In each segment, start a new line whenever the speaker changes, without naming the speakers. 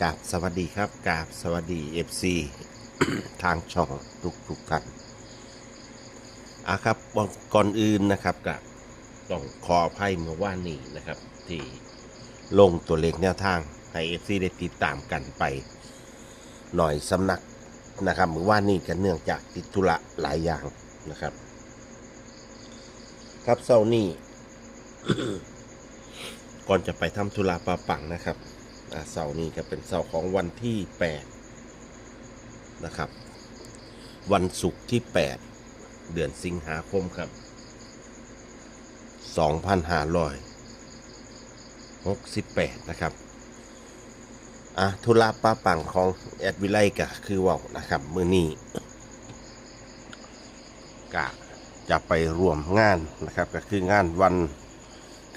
กราบสวัสดีครับกราบสวัสดี FC ทางช่องทุกทุกๆท่านอะครับก่อนอื่นนะครับกับต้องขออภัยเมื่อว่านนี้นะครับ ที่ลงตัวเลขแนวทางให้ FC ได้ติดตามกันไป หน่อยสำนักนะครับเมื่อว่านนี้กันเนื่องจากติดธุระหลายอย่างนะครับ ครับเศร้านี้ก่อนจะไปทำธุระปาปังนะครับ เสาร์นี้ก็เป็นเสาร์ของวันที่ 8 นะครับ วันศุกร์ที่ 8 เดือนสิงหาคมครับ 2568 นะครับอะธุระป้าปังของแอดวิไลกะคือว่านะครับ มือนี้กะจะไปร่วมงานนะครับ ก็คืองานวัน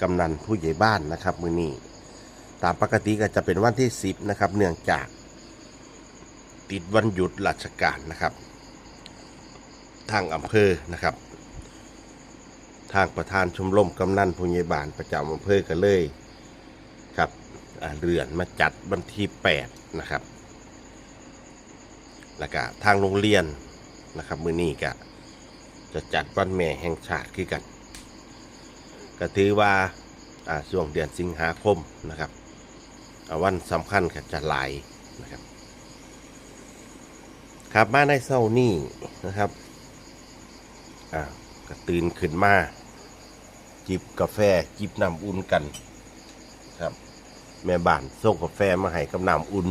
กำนันผู้ใหญ่บ้านนะครับ มือนี้ ตามปกติก็จะเป็นวันที่ 10 นะครับ เนื่องจากติดวันหยุดราชการนะครับ ทางอำเภอนะครับ ทางประธานชมรมกำนันผู้ใหญ่บ้านประจำอำเภอก็เลยครับเรือนมาจัดวันที่ 8 นะครับ แล้วก็ทางโรงเรียนนะครับ มือนี้ก็จะจัดวันแม่แห่งชาติคือกัน ก็ถือว่าอ่าช่วงเดือนสิงหาคมนะครับ วันสำคัญก็จะหลายนะครับ ครับมาในเช้านี้นะครับอ่าก็ตื่นขึ้นมา จิบกาแฟจิบน้ำอุ่นกันครับ แม่บ้านส่งกาแฟมาให้กับน้ำอุ่น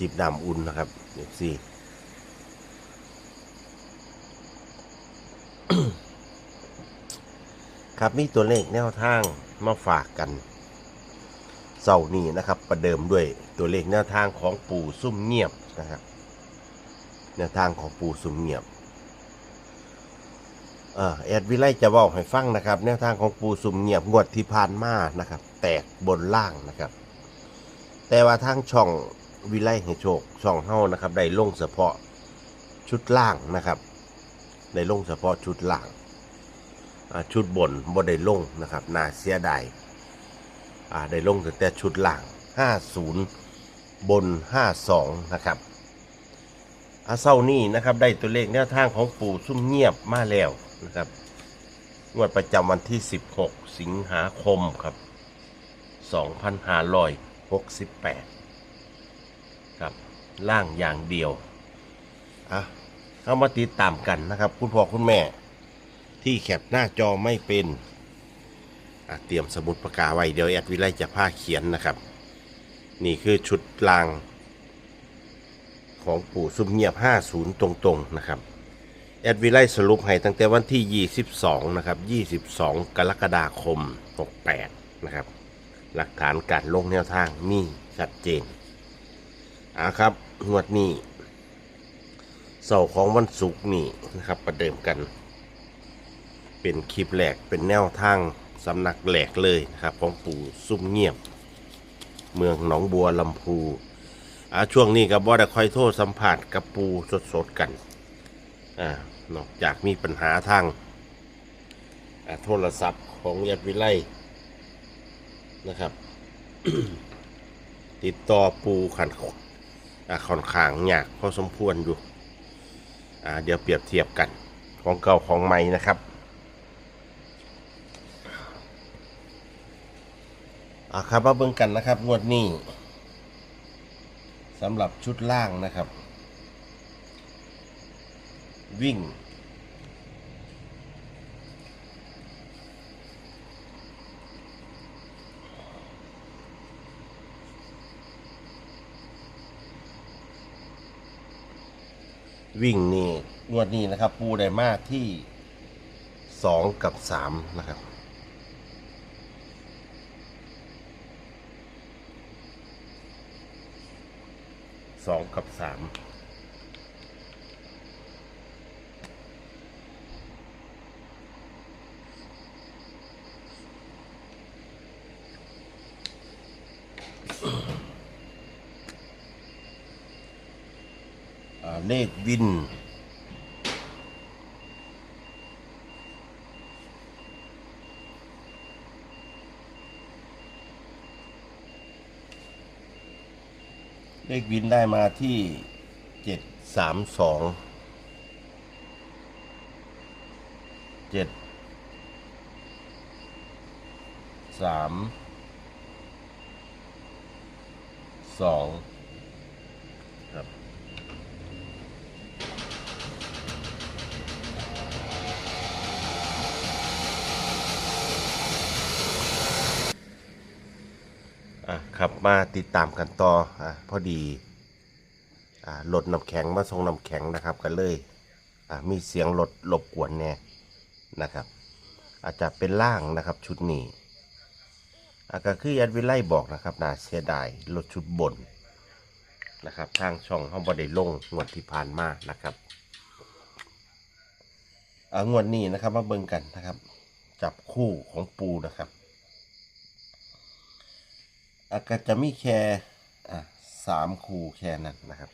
จิบน้ำอุ่นนะครับเด็กสี่ครับมีตัวเลขแนวทางมาฝากกัน เสาร์นี้นะครับประเดิมด้วยตัวเลขแนวทางของปู่ซุ่มเงียบนะครับแนวทางของปู่ซุ่มเงียบเออแอดวิไลจะบอกให้ฟังนะครับแนวทางของปู่ซุ่มเงียบงวดที่ผ่านมานะครับ แตกบนล่างนะครับ แต่ว่าทางช่องวิไลให้โชคช่องเฮานะครับได้ลงเฉพาะชุดล่างนะครับได้ลงเฉพาะชุดล่างชุดบนบ่ได้ลงนะครับน่าเสียดาย อ่าได้ลงตั้งแต่ชุดล่าง 50 บน 52 นะครับอาเศร้านี้นะครับได้ตัวเลขแนวทางของปู่ซุ่มเงียบมาแล้วนะครับงวดประจำวันที่ 16 สิงหาคมครับ 2568 ครับล่างอย่างเดียวอะเข้ามาติดตามกันนะครับ คุณพ่อคุณแม่ที่แคปหน้าจอไม่เป็น อะเตรียมสมุดปากกาไว้เดี๋ยวแอดวิไลจะพาเขียนนะครับ นี่คือชุดลาง ของปู่ซุมเงียบ 50 ตรงๆนะครับ แอดวิไลสรุปให้ตั้งแต่วันที่ 22 นะครับ 22 กรกฎาคม 68 นะครับ หลักฐานการลงแนวทางมีชัดเจนอ่าครับงวดนี้เสาร์ของวันศุกร์นี่นะครับประเดิมกัน เป็นคลิปแหลกเป็นแนวทาง สำนักแหลกเลยนะครับของปู่ซุ่มเงียบ เมืองหนองบัวลำพูอ่าช่วงนี้กับบ่ได้คอยโทษสัมผัสกับปูสดๆกันอ่านอกจากมีปัญหาทางอ่าโทรศัพท์ของยัดวิไลนะครับ ติดต่อปูขันอ่าค่อนข้างยากพอสมควรอยู่อ่าเดี๋ยวเปรียบเทียบกันของเก่าของใหม่นะครับ อะครับมาเบิ่งกันนะครับ งวดนี้สำหรับชุดล่างนะครับ วิ่ง วิ่งนี่งวดนี้นะครับ ปูได้มากที่สองกับสามนะครับ สองกับสามเลขวิน ว เลขวินได้มาที่เจ็ดสามสองเจ็ดสามสองครับ อะ ครับมาติดตามกันต่ออะพอดีอ่าลดน้ำแข็งมาส่งน้ำแข็งนะครับกันเลยอะมีเสียงรถรบกวนแน่นะครับ อาจจะเป็นล่างนะครับชุดนี้อาก็คือแอดวิไลบอกนะครับน่าเสียดายรถชุดบนนะครับทางช่องห้องบไดลงงวดที่ผ่านมานะครับอ่างวดนี้นะครับมาเบิ่งกันนะครับ จับคู่ของปูนะครับ อาก็จะมีแค่อะสามคูแค่นั้นนะครับ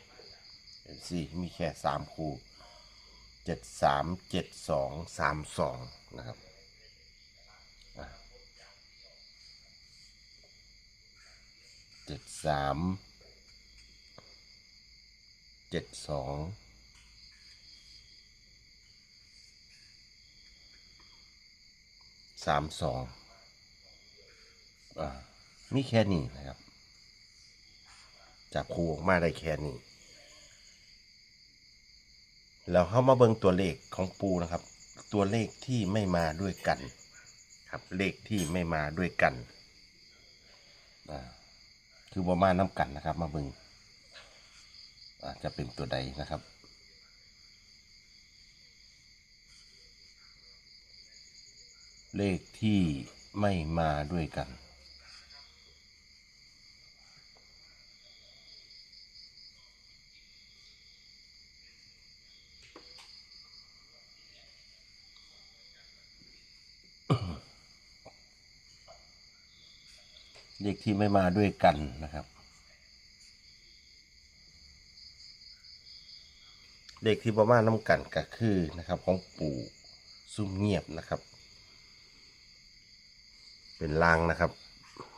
เห็นสิมีแค่สามคูเจ็ดสามเจ็ดสองสามสองนะครับเจ็ดสามเจ็ดสองสามสองอ่า มีแค่นี้นะครับ จับคู่ออกมาได้แค่นี้ แล้วเข้ามาเบิ่งตัวเลขของปูนะครับ ตัวเลขที่ไม่มาด้วยกัน ครับเลขที่ไม่มาด้วยกันคือบ่มาน้ำกันนะครับ มาเบิ่งอ่าจะเป็นตัวใดนะครับเลขที่ไม่มาด้วยกัน เลขที่ไม่มาด้วยกันนะครับ เลขที่ประมาณน้ำกันก็คือนะครับ ของปู่ซุ่มเงียบนะครับ เป็นลางนะครับ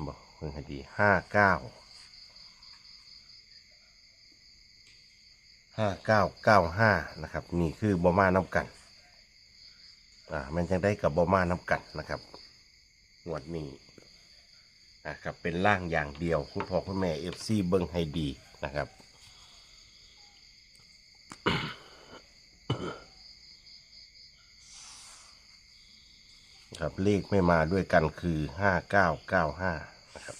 บอกเพิ่งให้ดีห้าเก้าห้าเก้าเก้าห้านะครับ นี่คือบอมาน้ำกันอ่ามันจังได้กับบอมาน้ำกันนะครับงวดนี้ นะครับเป็นล่างอย่างเดียว คุณพ่อคุณแม่เอฟซีเบิ้งให้ดีนะครับครับเลขไม่มาด้วยกันคือห้าเก้าเก้าห้านะครับ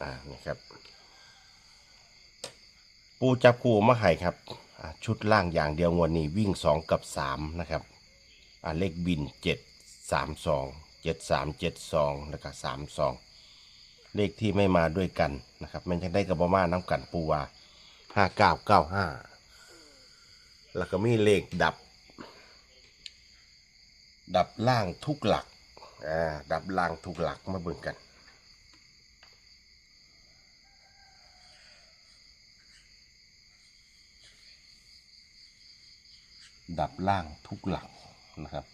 อ่านี่ครับ ปูจับคู่มาให้ครับชุดล่างอย่างเดียวงวดนี้วิ่งสองกับสามนะครับอ่าเลขบินเจ็ดสามสองเจ็ดสามเจ็ดสองแล้วก็สามสอง เลขที่ไม่มาด้วยกันนะครับมันจะได้กับบอมาน้ำกันปูว่าห้าเก้าเก้าห้าแล้วก็มีเลขดับ ดับล่างทุกหลักอ่าดับล่างทุกหลักมาเบิ่งกันดับล่างทุกหลักนะครับ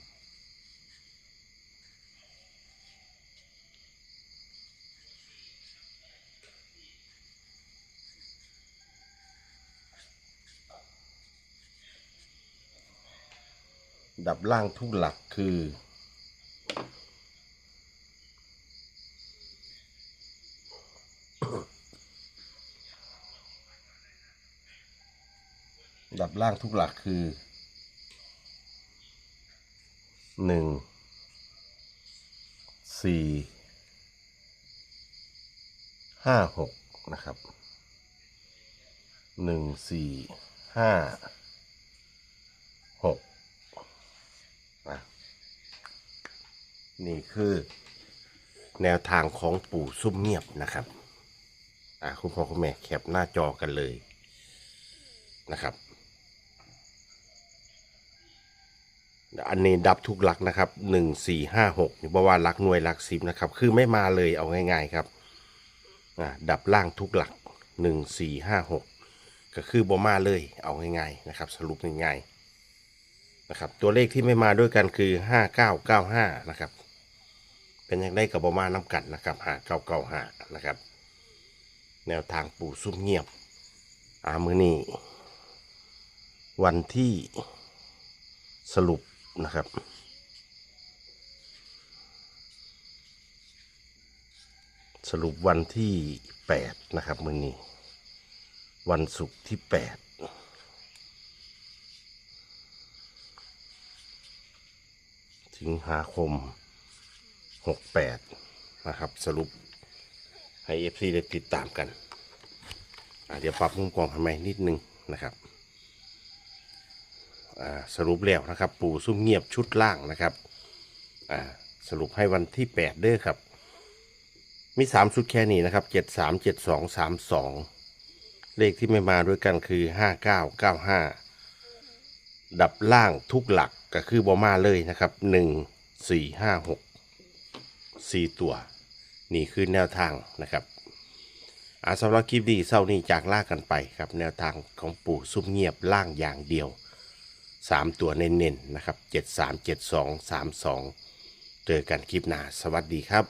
ดับล่างทุกหลักคือดับล่างทุกหลักคือหนึ่งสี่ห้าหกนะครับหนึ่งสี่ห้า นี่คือแนวทางของปู่ซุ่มเงียบนะครับ อะคุณพ่อคุณแม่แคปหน้าจอกันเลยนะครับ อันนี้ดับทุกหลักนะครับหนึ่งสี่ห้าหกนี่บอกว่าหลักหน่วยหลักสิบนะครับ คือไม่มาเลยเอาง่าย ๆครับ อะดับล่างทุกหลักหนึ่งสี่ห้าหกก็คือบอมาเลยเอาง่ายๆนะครับ สรุปง่ายๆนะครับตัวเลขที่ไม่มาด้วยกันคือ 5995 นะครับ เป็นอย่างได้กับบอมาน้ำกัดนะครับหา995นะครับ แนวทางปู่ซุ่มเงียบ อามือนี้วันที่สรุปนะครับสรุปวันที่แปดนะครับมือนี้ วันศุกร์ที่แปดสิงหาคม หกแปดนะครับสรุปให้เอฟซีได้ติดตามกันเดี๋ยวปรับมุมกล้องทำไมนิดนึงนะครับสรุปแล้วนะครับ ปู่ซุ่มเงียบชุดล่างนะครับสรุปให้วันที่ 8 เด้อครับ มี 3 ชุดแค่นี้นะครับ 7 3 7 2 3 2 เลขที่ไม่มาด้วยกันคือ 5 9 9 5 ดับล่างทุกหลักก็คือบอมาเลยนะครับ 1 4 5 6 4 ตัว นี่คือแนวทางนะครับอาสำหรับคลิปดีเศร้านี้จากล่ากันไปครับแนวทางของปู่ซุ่มเงียบล่างอย่างเดียว 3 ตัวเน้นๆนะครับ 73 72 32 เจอกันคลิปหน้าสวัสดีครับ